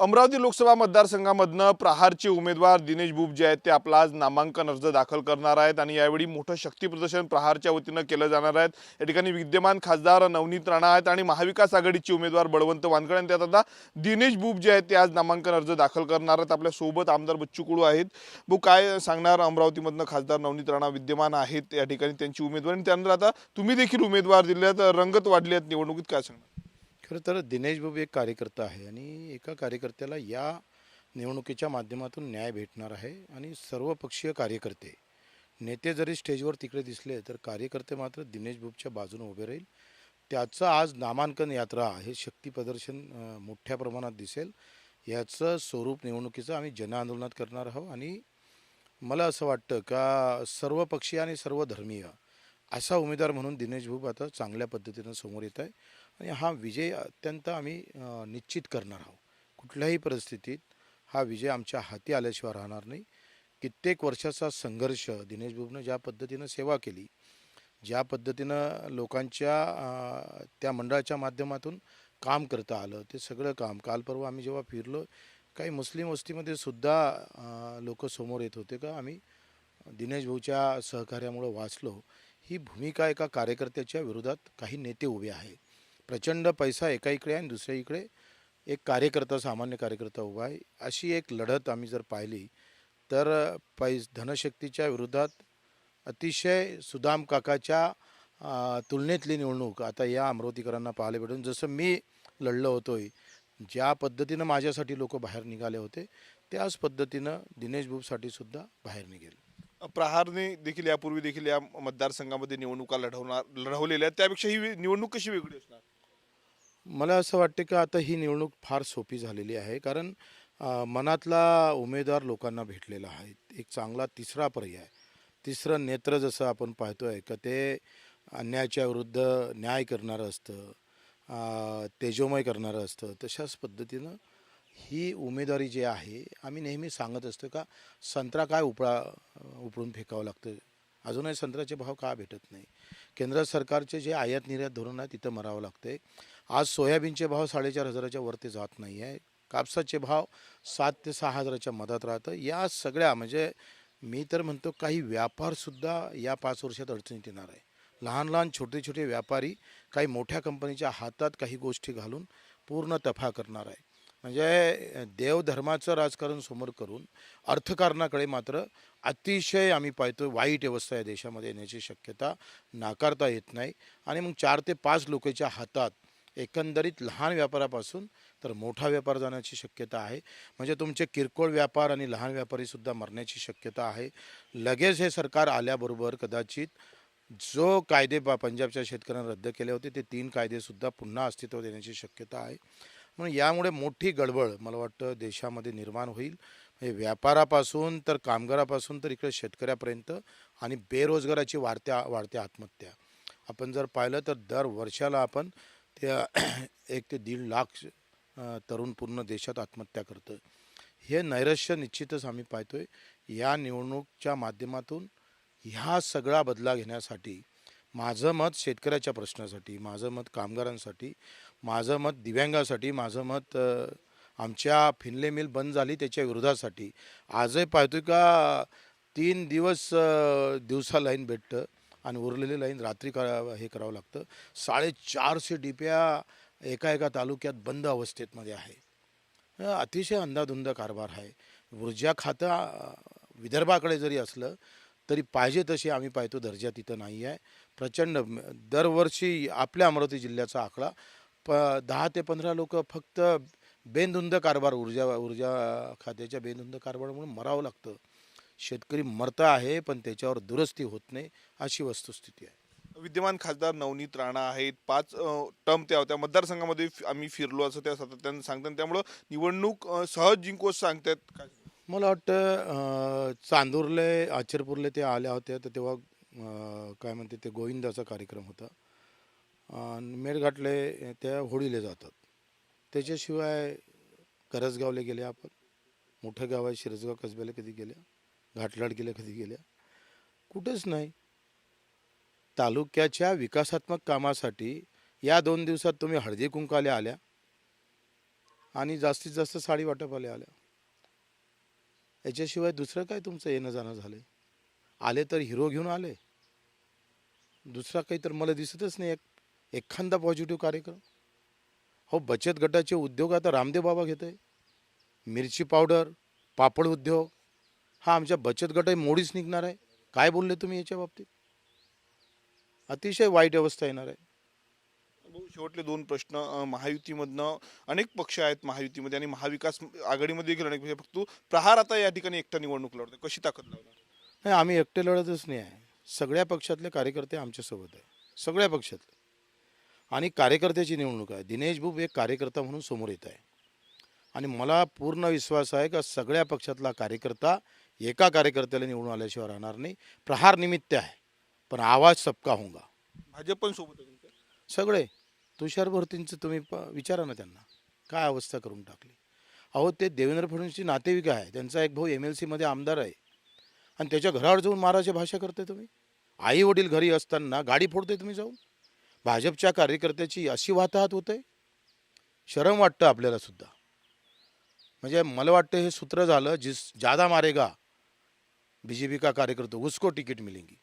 अमरावती लोकसभा मतदारसंघामधनं प्रहारचे उमेदवार दिनेश बुब जे आहेत ते आपला आज नामांकन अर्ज दाखल करणार आहेत आणि यावेळी मोठं शक्तीप्रदर्शन प्रहारच्या वतीनं केलं जाणार आहेत या ठिकाणी विद्यमान खासदार नवनीत राणा आहेत आणि महाविकास आघाडीचे उमेदवार बळवंत वानखडे आणि त्यात आता दिनेश बुब जे आहेत ते आज नामांकन अर्ज दाखल करणार आहेत. आपल्यासोबत आमदार बच्चू कडू आहेत. भाऊ काय सांगणार अमरावतीमधनं खासदार नवनीत राणा विद्यमान आहेत या ठिकाणी त्यांची उमेदवारी आणि त्यानंतर आता तुम्ही देखील उमेदवार दिले आहेत रंगत वाढली आहेत निवडणुकीत काय सांगणार? खरं तर दिनेश बाबू एक कार्यकर्ता आहे आणि एका कार्यकर्त्याला या निवडणुकीच्या माध्यमातून न्याय भेटणार आहे आणि सर्वपक्षीय कार्यकर्ते नेते जरी स्टेजवर तिकडे दिसले तर कार्यकर्ते मात्र दिनेश बुबच्या बाजूने उभे राहील. त्याचं आज नामांकन यात्रा हे शक्ती प्रदर्शन मोठ्या प्रमाणात दिसेल. याचं स्वरूप निवडणुकीचं आम्ही जनआंदोलनात करणार आहोत आणि मला असं वाटतं का सर्व पक्षीय आणि सर्व धर्मीय असा उमेदवार म्हणून दिनेश भूप आता चांगल्या पद्धतीनं समोर येत आहे. आणि हा विजय अत्यंत आम्ही निश्चित करणार आहोत. कुठल्याही परिस्थितीत हा विजय आमच्या हाती आल्याशिवाय राहणार नाही. कित्येक वर्षाचा संघर्ष दिनेश बाबूनं ज्या पद्धतीनं सेवा केली ज्या पद्धतीनं लोकांच्या त्या मंडळाच्या माध्यमातून काम करता आलं ते सगळं काम. काल परवा आम्ही जेव्हा फिरलो काही मुस्लिम वस्तीमध्ये सुद्धा लोक समोर येत होते का? आम्ही दिनेश भाऊच्या सहकार्यामुळं वाचलो. ही भूमिका एका कार्यकर्त्याच्या विरोधात काही नेते उभे आहेत. प्रचंड पैसा एका इकडे आणि दुसऱ्या इकडे एक कार्यकर्ता सामान्य कार्यकर्ता उभा आहे. अशी एक लढत आम्ही जर पाहिली तर पैस धनशक्तीच्या विरोधात अतिशय सुदाम काकाच्या तुलनेतली निवडणूक आता या अमरावतीकरांना पाहायला भेटून. जसं मी लढलो होतोय ज्या पद्धतीनं माझ्यासाठी लोक बाहेर निघाले होते त्याच पद्धतीनं दिनेश बुबसाठी सुद्धा बाहेर निघेल. प्रहारने देखील यापूर्वी देखील या मतदारसंघामध्ये निवडणुका लढवणार लढवलेल्या आहेत. त्यापेक्षा ही निवडणूक कशी वेगळी असणार? मला असं वाटतं की आता ही निवडणूक फार सोपी झालेली आहे. कारण अ, मनातला उमेदवार लोकांना भेटलेला आहे. एक चांगला तिसरा पर्याय. तिसरं नेत्र जसं आपण पाहतो आहे का ते अन्यायाच्या विरुद्ध न्याय करणारं असतं अ, तेजोमय करणारं असतं. तशाच पद्धतीनं ही उमेदवारी जी आहे आम्ही नेहमी सांगत असतो का संत्रा काय उपळा उपळून फेकावं लागतं? अजूनही संत्र्याचे भाव का भेटत नाही? केंद्र सरकारचे जे आयात निर्यात धोरण आहे तिथं मरावं लागतंय. आज सोयाबीनचे भाव साडेचार हजाराच्या वरती जात नाही आहे कापसाचे भाव सात ते सहा हजाराच्या मधात राहतं. या सगळ्या म्हणजे मी तर म्हणतो काही व्यापारसुद्धा या पाच वर्षात अडचणीत येणार आहे. लहान लहान छोटे छोटे व्यापारी काही मोठ्या कंपनीच्या हातात काही गोष्टी घालून पूर्ण तफा करणार आहे. म्हणजे देवधर्माचं राजकारण समोर करून अर्थकारणाकडे मात्र अतिशय आम्ही पाहतो वाईट अवस्था या देशामध्ये येण्याची शक्यता नाकारता येत नाही. आणि मग चार ते पाच लोकांच्या हातात एकंदरीत लहान व्यापारापासून तर मोठा व्यापार जाण्याची शक्यता आहे. म्हणजे तुमचे किरकोळ व्यापार आणि लहान व्यापारीसुद्धा मरण्याची शक्यता आहे. लगेच हे सरकार आल्याबरोबर कदाचित जो कायदे बा पंजाबच्या शेतकऱ्यांना रद्द केले होते ते तीन कायदेसुद्धा पुन्हा अस्तित्व देण्याची शक्यता आहे. म्हणून यामुळे मोठी गडबड मला वाटतं देशामध्ये निर्माण होईल. हे व्यापारापासून तर कामगारापासून तर इकडे शेतकऱ्यापर्यंत आणि बेरोजगाराची वाढत्या वाढत्या आत्महत्या. आपण जर पाहिलं तर दर वर्षाला आपण त्या एक ते दीड लाख तरुण पूर्ण देशात आत्महत्या करतं हे नैराश्य निश्चितच आम्ही पाहतोय. या निवडणूकच्या माध्यमातून ह्या सगळा बदला घेण्यासाठी माझं मत शेतकऱ्याच्या प्रश्नासाठी माझं मत कामगारांसाठी माझं मत दिव्यांगासाठी माझं मत आमच्या फिनले मिल बंद झाली त्याच्या विरोधासाठी. आजही पाहतोय का तीन दिवस दिवसा लाईन भेटतं. आणि उरलेली लाईन रात्री करा हे करावं लागतं. साडेचारशे डिप्या एका एका तालुक्यात बंद अवस्थेतमध्ये आहे. अतिशय अंधाधुंद कारभार आहे. ऊर्जा खातं विदर्भाकडे जरी असलं तरी पाहिजे तशी आम्ही पाहतो दर्जा तिथं नाही आहे. प्रचंड दरवर्षी आपल्या अमरावती जिल्ह्याचा आकडा प दहा ते पंधरा लोक फक्त बेनधुंद कारभार ऊर्जा ऊर्जा खात्याच्या बेनधुंद कारभारामुळे मरावं लागतं. शेतकरी मरतं आहे पण त्याच्यावर दुरुस्ती होत नाही अशी वस्तुस्थिती आहे. विद्यमान खासदार नवनीत राणा आहेत. पाच टर्म त्या होत्या. मतदारसंघामध्ये फि- आम्ही फिरलो असं त्या सातत्यानं सांगतात. त्यामुळं निवडणूक अ, सहज जिंकू असं सांगतात. काय? मला वाटतं अं, चांदूरले आचरपूरले ते आल्या होत्या. तर तेव्हा अं, काय म्हणते ते गोविंदाचा कार्यक्रम होता. अन् मेळघाटले त्या होळीले जातात. त्याच्याशिवाय करसगावले गेले आपण. मोठं गाव आहे शिरसगाव कसब्याला कधी गेल्या घाटलाड गेल्या कधी गेल्या? कुठंच नाही. तालुक्याच्या विकासात्मक कामासाठी या दोन दिवसात तुम्ही हळदी कुंकाल्या आल्या आणि जास्तीत जास्त साडी वाटपवाल्या आल्या. याच्याशिवाय दुसरं काय तुमचं येणं जाणं झालं आले तर हिरो घेऊन आले. दुसरा काही तर मला दिसतच नाही. एक एखादा पॉझिटिव्ह कार्यक्रम. हो बचत गटाचे उद्योग आता रामदेव बाबा घेत आहे मिरची पावडर पापड उद्योग. हा आमच्या बचत गट मोडीच निघणार आहे. काय बोलले तुम्ही याच्या बाबतीत? अतिशय वाईट अवस्था येणार आहे. शेवटले दोन प्रश्न महायुतीमधनं अनेक पक्ष आहेत महायुतीमध्ये आणि महाविकास आघाडीमध्ये देखील अनेक पक्ष फक्त प्रहार आता या ठिकाणी एकटा निवडणूक लढतोय. कशी ताकद लावणार? नाही आम्ही एकटे लढतच नाही आहे. सगळ्या पक्षातले कार्यकर्ते आमच्यासोबत आहे सगळ्या पक्षातले. आणि कार्यकर्त्याची निवडणूक आहे. दिनेश बुब एक कार्यकर्ता म्हणून समोर येत आहे. आणि मला पूर्ण विश्वास आहे का सगळ्या पक्षातला कार्यकर्ता एका कार्यकर्त्याला निवडून आल्याशिवाय राहणार नाही. प्रहार निमित्त आहे. पण आवाज सबका होगा भाजप पण सोबत आहे तुमच्या? सगळे. तुषार भरतींचं तुम्ही प विचारा ना त्यांना. काय अवस्था करून टाकली? अहो ते देवेंद्र फडणवीसची नातेवाईक आहे. त्यांचा एक भाऊ एम एल सीमध्ये आमदार आहे. आणि त्याच्या घरावर जाऊन माराची भाषा करते तुम्ही? आई वडील घरी असताना गाडी फोडते तुम्ही जाऊन? भाजपच्या कार्यकर्त्याची अशी वाताहत होते शरम वाटतं आपल्याला सुद्धा. म्हणजे मला वाटतं हे सूत्र झालं जिस जादा मारेगा बी जे पी का कार्यकर्ता उसको तिकीट मिलेंगी।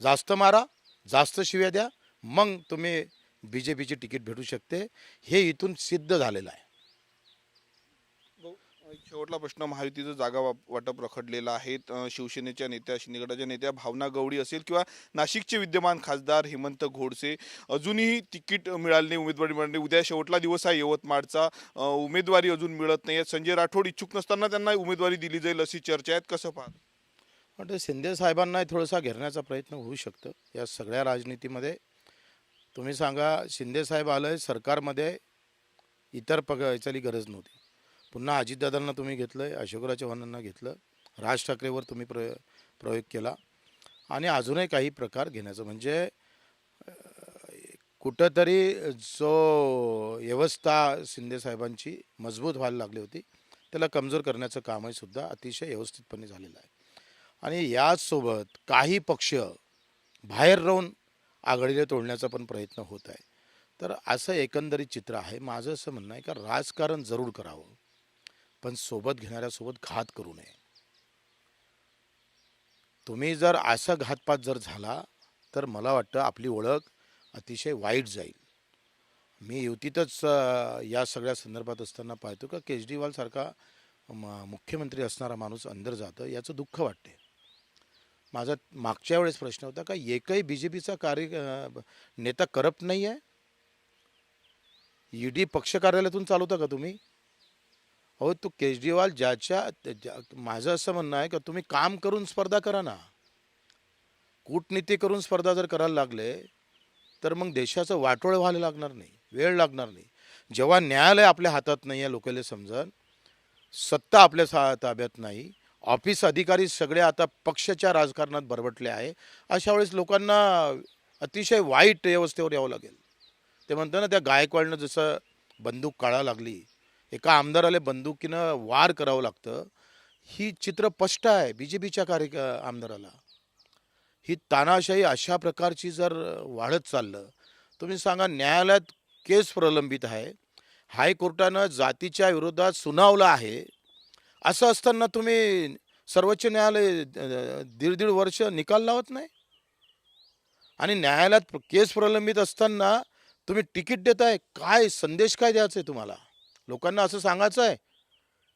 जास्त मारा जास्त शिव्या द्या मग तुम्ही बी जे पीची तिकीट भेटू शकते. हे इथून सिद्ध झालेलं आहे. शेवटला प्रश्न महायुतीचं जागा वाटप रखडलेलं आहे. शिवसेनेच्या नेत्या शिंदेगडाच्या नेत्या भावना गवळी असेल किंवा नाशिकचे विद्यमान खासदार हेमंत घोडसे अजूनही तिकीट मिळाले नाही उमेदवारी मिळाली नाही. उद्या शेवटला दिवस आहे यवतमाळचा. उमेदवारी अजून मिळत नाही. संजय राठोड इच्छुक नसताना त्यांना उमेदवारी दिली जाईल अशी चर्चा आहेत. कसं पाहत? वाटतं शिंदे साहेबांना थोडासा घेरण्याचा प्रयत्न होऊ शकतं. या सगळ्या राजनीतीमध्ये तुम्ही सांगा शिंदे साहेब आलं सरकारमध्ये इतर पग याच्याली गरज नव्हती. पुन्हा अजितदादांना तुम्ही घेतलं आहे अशोकराव चव्हाणांना घेतलं राज ठाकरेवर तुम्ही प्र प्रयोग केला. आणि अजूनही काही प्रकार घेण्याचं म्हणजे कुठंतरी जो व्यवस्था शिंदे साहेबांची मजबूत व्हायला लागली होती त्याला कमजोर करण्याचं कामही सुद्धा अतिशय व्यवस्थितपणे झालेलं आहे. आणि याचसोबत काही पक्ष बाहेर राहून आघाडीला तोडण्याचा पण प्रयत्न होत आहे. तर असं एकंदरीत चित्र आहे. माझं असं म्हणणं आहे का राजकारण जरूर करावं. पण सोबत घेणाऱ्यासोबत घात करू नये. तुम्ही जर असा घातपात जर झाला तर मला वाटतं आपली ओळख अतिशय वाईट जाईल. मी युतीतच या सगळ्या संदर्भात असताना पाहतो का केजरीवालसारखा म- मुख्यमंत्री असणारा माणूस अंदर जातं याचं दुःख वाटते. माझा मागच्या वेळेस प्रश्न होता का एकही बी जे पीचा कार्य नेता करप्ट नाही आहे? ईडी पक्ष कार्यालयातून चालवता का तुम्ही? हो तो केजरीवाल ज्याच्या ज्या- माझं असं म्हणणं आहे का तुम्ही काम करून स्पर्धा करा ना. कूटनीती करून स्पर्धा जर करायला लागले तर मग देशाचं वाटोळ व्हायला लागणार नाही वेळ लागणार नाही. जेव्हा न्यायालय आपल्या हातात नाही आहे लोकांना समजन सत्ता आपल्या सा ताब्यात नाही ऑफिस अधिकारी सगळे आता पक्षाच्या राजकारणात बरबटले आहे. अशा वेळेस लोकांना अतिशय वाईट व्यवस्थेवर यावं लागेल. ते म्हणतं ना त्या गायकवाडनं जसं बंदूक काळा लागली एका आमदाराला बंदुकीनं वार करावं लागतं. ही चित्र स्पष्ट आहे बी जे पीच्या कार्य आमदाराला. ही तानाशाही अशा प्रकारची जर वाढत चाललं तुम्ही सांगा न्यायालयात केस प्रलंबित आहे. हायकोर्टानं जातीच्या विरोधात सुनावलं आहे. असं असताना तुम्ही सर्वोच्च न्यायालय दीड दीड वर्ष निकाल लावत नाही? आणि न्यायालयात केस प्रलंबित असताना तुम्ही तिकीट देताय काय संदेश काय द्यायचा आहे तुम्हाला? लोकांना असं सांगायचं आहे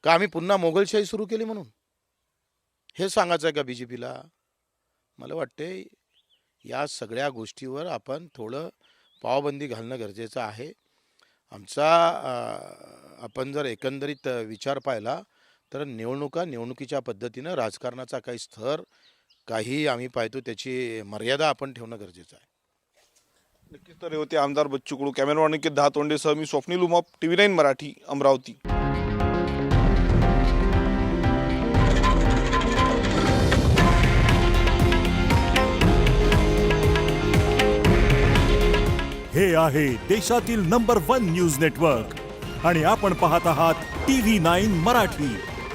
का आम्ही पुन्हा मोगलशाही सुरू केली म्हणून? हे सांगायचं आहे का बी जे पीला? मला वाटते या सगळ्या गोष्टीवर आपण थोडं पावबंदी घालणं गरजेचं आहे. आमचा आपण जर एकंदरीत विचार पाहिला तर निवडणुका निवडणुकीच्या पद्धतीनं राजकारणाचा काही स्तर काही आम्ही पाहतो त्याची मर्यादा आपण ठेवणं गरजेचं आहे. नक्कीच तर हे होते आमदार बच्चू कडू. कॅमेरामॅन अनिकेत दहा तोंडेसह मी स्वप्नील उमाप टीव्ही नाईन मराठी अमरावती. हे आहे देशातील नंबर वन न्यूज नेटवर्क आणि आपण पाहत आहात टी व्ही नाईन मराठी.